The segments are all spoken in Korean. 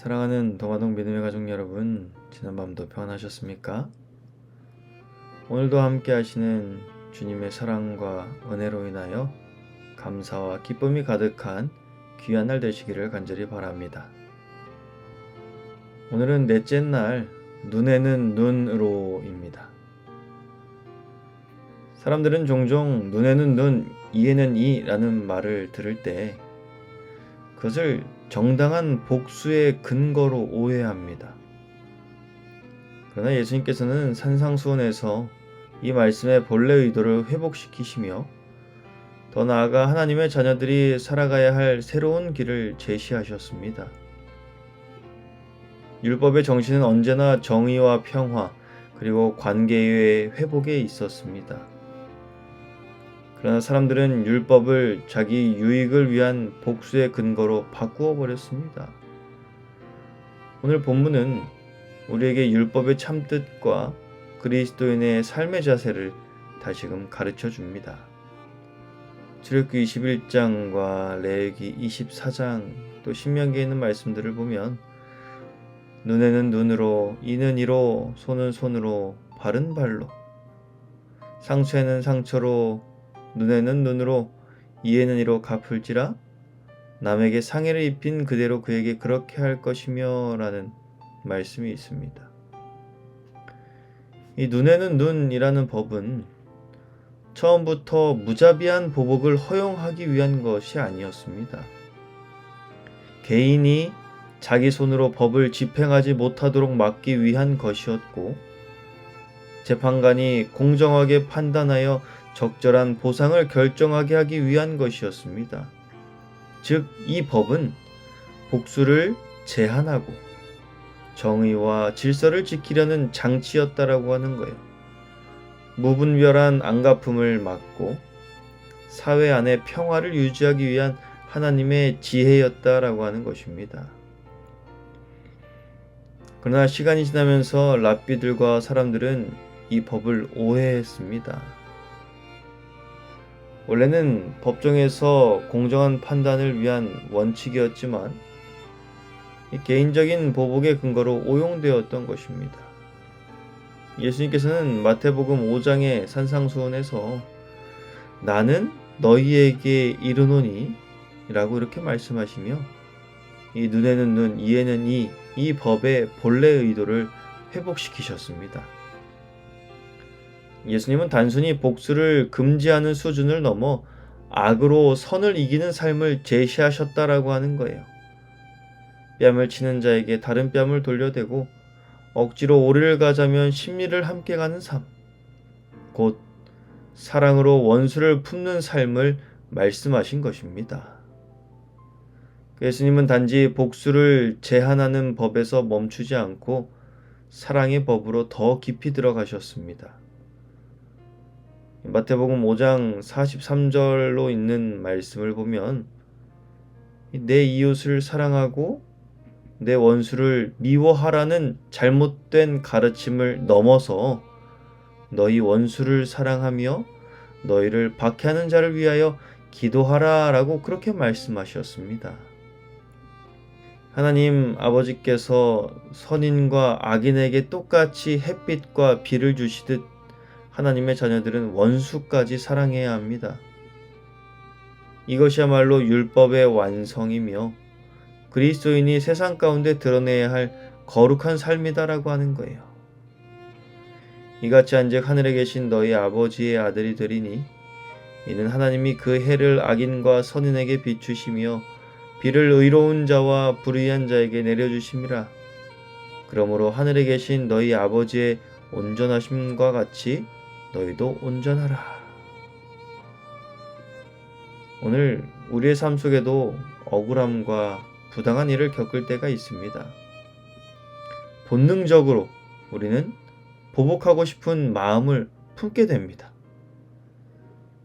사랑하는 동화동 믿음의 가족 여러분, 지난밤도 평안하셨습니까? 오늘도 함께 하시는 주님의 사랑과 은혜로 인하여 감사와 기쁨이 가득한 귀한 날 되시기를 간절히 바랍니다. 오늘은 넷째 날, 눈에는 눈으로입니다. 사람들은 종종 눈에는 눈, 이에는 이라는 말을 들을 때 그것을 정당한 복수의 근거로 오해합니다. 그러나 예수님께서는 산상수훈에서 이 말씀의 본래 의도를 회복시키시며 더 나아가 하나님의 자녀들이 살아가야 할 새로운 길을 제시하셨습니다. 율법의 정신은 언제나 정의와 평화 그리고 관계의 회복에 있었습니다. 그러나 사람들은 율법을 자기 유익을 위한 복수의 근거로 바꾸어 버렸습니다. 오늘 본문은 우리에게 율법의 참뜻과 그리스도인의 삶의 자세를 다시금 가르쳐 줍니다. 출애굽기 21장과 레위기 24장 또 신명기에 있는 말씀들을 보면 눈에는 눈으로 이는 이로 손은 손으로 발은 발로 상처에는 상처로 눈에는 눈으로 이에는 이로 갚을지라 남에게 상해를 입힌 그대로 그에게 그렇게 할 것이며 라는 말씀이 있습니다. 이 눈에는 눈이라는 법은 처음부터 무자비한 보복을 허용하기 위한 것이 아니었습니다. 개인이 자기 손으로 법을 집행하지 못하도록 막기 위한 것이었고, 재판관이 공정하게 판단하여 적절한 보상을 결정하게 하기 위한 것이었습니다. 즉, 이 법은 복수를 제한하고 정의와 질서를 지키려는 장치였다라고 하는 거예요. 무분별한 안가품을 막고 사회 안의 평화를 유지하기 위한 하나님의 지혜였다라고 하는 것입니다. 그러나 시간이 지나면서 랍비들과 사람들은 이 법을 오해했습니다. 원래는 법정에서 공정한 판단을 위한 원칙이었지만 개인적인 보복의 근거로 오용되었던 것입니다. 예수님께서는 마태복음 5장의 산상수훈에서 나는 너희에게 이르노니 라고 이렇게 말씀하시며 이 눈에는 눈, 이에는 이, 이 법의 본래 의도를 회복시키셨습니다. 예수님은 단순히 복수를 금지하는 수준을 넘어 악으로 선을 이기는 삶을 제시하셨다라고 하는 거예요. 뺨을 치는 자에게 다른 뺨을 돌려대고 억지로 오리를 가자면 심리를 함께 가는 삶. 곧 사랑으로 원수를 품는 삶을 말씀하신 것입니다. 예수님은 단지 복수를 제한하는 법에서 멈추지 않고 사랑의 법으로 더 깊이 들어가셨습니다. 마태복음 5장 43절로 있는 말씀을 보면 내 이웃을 사랑하고 내 원수를 미워하라는 잘못된 가르침을 넘어서 너희 원수를 사랑하며 너희를 박해하는 자를 위하여 기도하라 라고 그렇게 말씀하셨습니다. 하나님 아버지께서 선인과 악인에게 똑같이 햇빛과 비를 주시듯 하나님의 자녀들은 원수까지 사랑해야 합니다. 이것이야말로 율법의 완성이며 그리스도인이 세상 가운데 드러내야 할 거룩한 삶이다라고 하는 거예요. 이같이 한즉 하늘에 계신 너희 아버지의 아들이 되리니 이는 하나님이 그 해를 악인과 선인에게 비추시며 비를 의로운 자와 불의한 자에게 내려주심이라. 그러므로 하늘에 계신 너희 아버지의 온전하심과 같이 너희도 온전하라. 오늘 우리의 삶 속에도 억울함과 부당한 일을 겪을 때가 있습니다. 본능적으로 우리는 보복하고 싶은 마음을 품게 됩니다.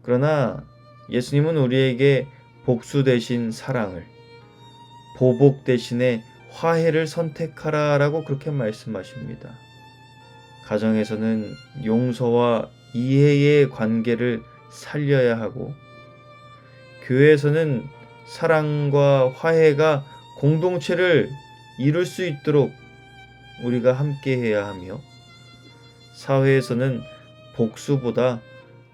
그러나 예수님은 우리에게 복수 대신 사랑을, 보복 대신에 화해를 선택하라 라고 그렇게 말씀하십니다. 가정에서는 용서와 이해의 관계를 살려야 하고, 교회에서는 사랑과 화해가 공동체를 이룰 수 있도록 우리가 함께 해야 하며 사회에서는 복수보다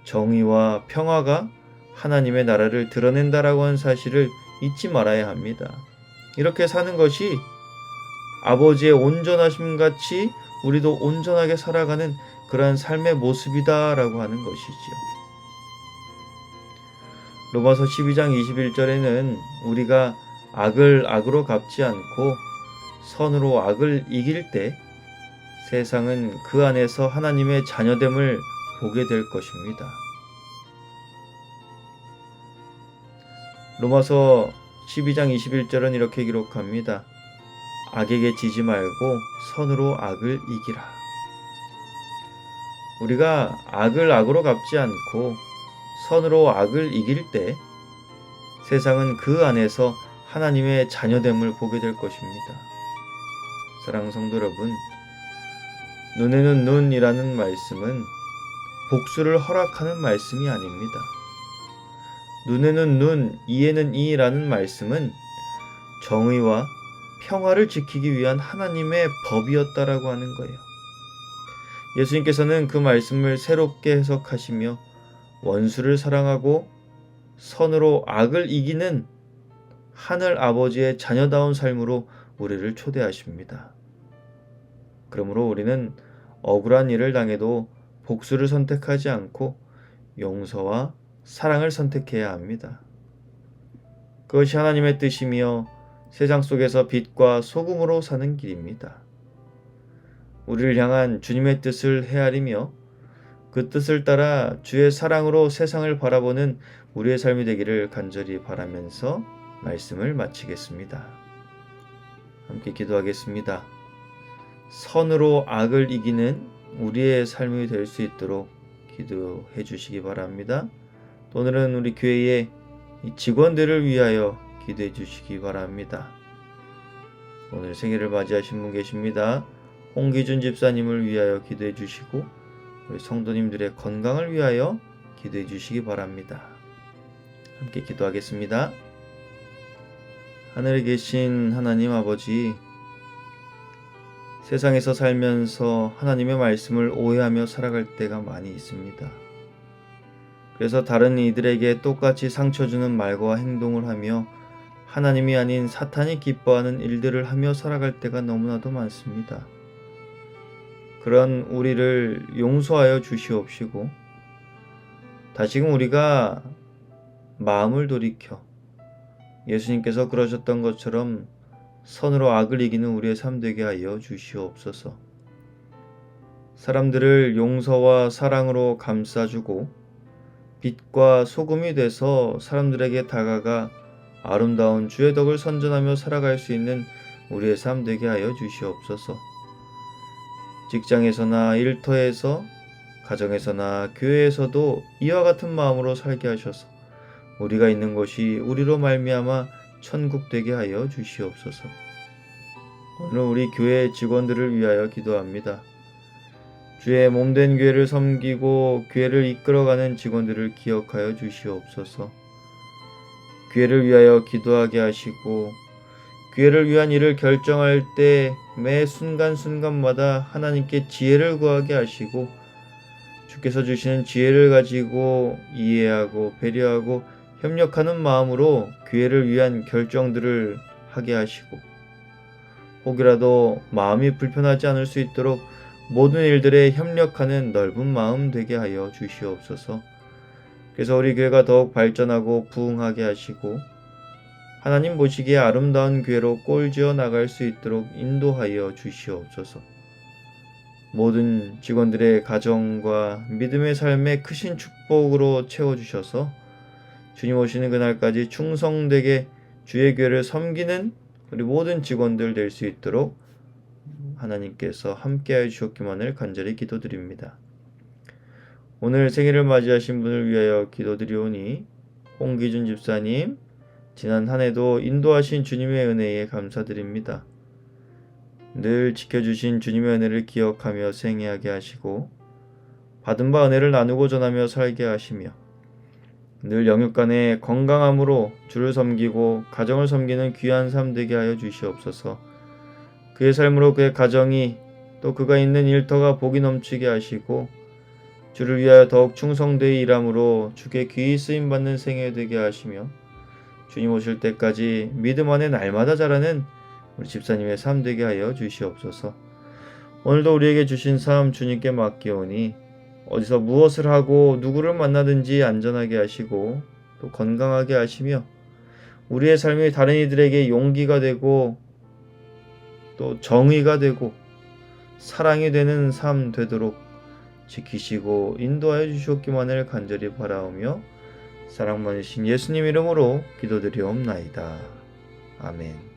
정의와 평화가 하나님의 나라를 드러낸다라고 하는 사실을 잊지 말아야 합니다. 이렇게 사는 것이 아버지의 온전하심 같이 우리도 온전하게 살아가는 그러한 삶의 모습이다라고 하는 것이지요. 로마서 12장 21절에는 우리가 악을 악으로 갚지 않고 선으로 악을 이길 때 세상은 그 안에서 하나님의 자녀됨을 보게 될 것입니다. 로마서 12장 21절은 이렇게 기록합니다. 악에게 지지 말고 선으로 악을 이기라. 우리가 악을 악으로 갚지 않고 선으로 악을 이길 때 세상은 그 안에서 하나님의 자녀됨을 보게 될 것입니다. 사랑하는 성도 여러분, 눈에는 눈이라는 말씀은 복수를 허락하는 말씀이 아닙니다. 눈에는 눈, 이에는 이라는 말씀은 정의와 평화를 지키기 위한 하나님의 법이었다라고 하는 거예요. 예수님께서는 그 말씀을 새롭게 해석하시며 원수를 사랑하고 선으로 악을 이기는 하늘 아버지의 자녀다운 삶으로 우리를 초대하십니다. 그러므로 우리는 억울한 일을 당해도 복수를 선택하지 않고 용서와 사랑을 선택해야 합니다. 그것이 하나님의 뜻이며 세상 속에서 빛과 소금으로 사는 길입니다. 우리를 향한 주님의 뜻을 헤아리며 그 뜻을 따라 주의 사랑으로 세상을 바라보는 우리의 삶이 되기를 간절히 바라면서 말씀을 마치겠습니다. 함께 기도하겠습니다. 선으로 악을 이기는 우리의 삶이 될 수 있도록 기도해 주시기 바랍니다. 오늘은 우리 교회의 직원들을 위하여 기도해 주시기 바랍니다. 오늘 생일을 맞이하신 분 계십니다. 홍기준 집사님을 위하여 기도해 주시고 우리 성도님들의 건강을 위하여 기도해 주시기 바랍니다. 함께 기도하겠습니다. 하늘에 계신 하나님 아버지, 세상에서 살면서 하나님의 말씀을 오해하며 살아갈 때가 많이 있습니다. 그래서 다른 이들에게 똑같이 상처 주는 말과 행동을 하며 하나님이 아닌 사탄이 기뻐하는 일들을 하며 살아갈 때가 너무나도 많습니다. 그런 우리를 용서하여 주시옵시고 다시금 우리가 마음을 돌이켜 예수님께서 그러셨던 것처럼 선으로 악을 이기는 우리의 삶 되게 하여 주시옵소서. 사람들을 용서와 사랑으로 감싸주고 빛과 소금이 돼서 사람들에게 다가가 아름다운 주의 덕을 선전하며 살아갈 수 있는 우리의 삶 되게 하여 주시옵소서. 직장에서나 일터에서 가정에서나 교회에서도 이와 같은 마음으로 살게 하셔서 우리가 있는 곳이 우리로 말미암아 천국 되게 하여 주시옵소서. 오늘 우리 교회 직원들을 위하여 기도합니다. 주의 몸된 교회를 섬기고 교회를 이끌어가는 직원들을 기억하여 주시옵소서. 교회를 위하여 기도하게 하시고 교회를 위한 일을 결정할 때 매 순간순간마다 하나님께 지혜를 구하게 하시고 주께서 주시는 지혜를 가지고 이해하고 배려하고 협력하는 마음으로 교회를 위한 결정들을 하게 하시고 혹이라도 마음이 불편하지 않을 수 있도록 모든 일들에 협력하는 넓은 마음 되게 하여 주시옵소서. 그래서 우리 교회가 더욱 발전하고 부흥하게 하시고 하나님 보시기에 아름다운 교회로 꼴지어 나갈 수 있도록 인도하여 주시옵소서. 모든 직원들의 가정과 믿음의 삶에 크신 축복으로 채워주셔서 주님 오시는 그날까지 충성되게 주의 교회를 섬기는 우리 모든 직원들 될 수 있도록 하나님께서 함께하여 주셨기만을 간절히 기도드립니다. 오늘 생일을 맞이하신 분을 위하여 기도드리오니 홍기준 집사님 지난 한 해도 인도하신 주님의 은혜에 감사드립니다. 늘 지켜주신 주님의 은혜를 기억하며 생애하게 하시고 받은 바 은혜를 나누고 전하며 살게 하시며 늘 영육간에 건강함으로 주를 섬기고 가정을 섬기는 귀한 삶 되게 하여 주시옵소서. 그의 삶으로 그의 가정이 또 그가 있는 일터가 복이 넘치게 하시고 주를 위하여 더욱 충성되이 일함으로 주께 귀히 쓰임 받는 생애 되게 하시며 주님 오실 때까지 믿음 안에 날마다 자라는 우리 집사님의 삶 되게 하여 주시옵소서. 오늘도 우리에게 주신 삶 주님께 맡기오니 어디서 무엇을 하고 누구를 만나든지 안전하게 하시고 또 건강하게 하시며 우리의 삶이 다른 이들에게 용기가 되고 또 정의가 되고 사랑이 되는 삶 되도록 지키시고 인도하여 주시옵기만을 간절히 바라오며 사랑 많으신 예수님 이름으로 기도드리옵나이다. 아멘.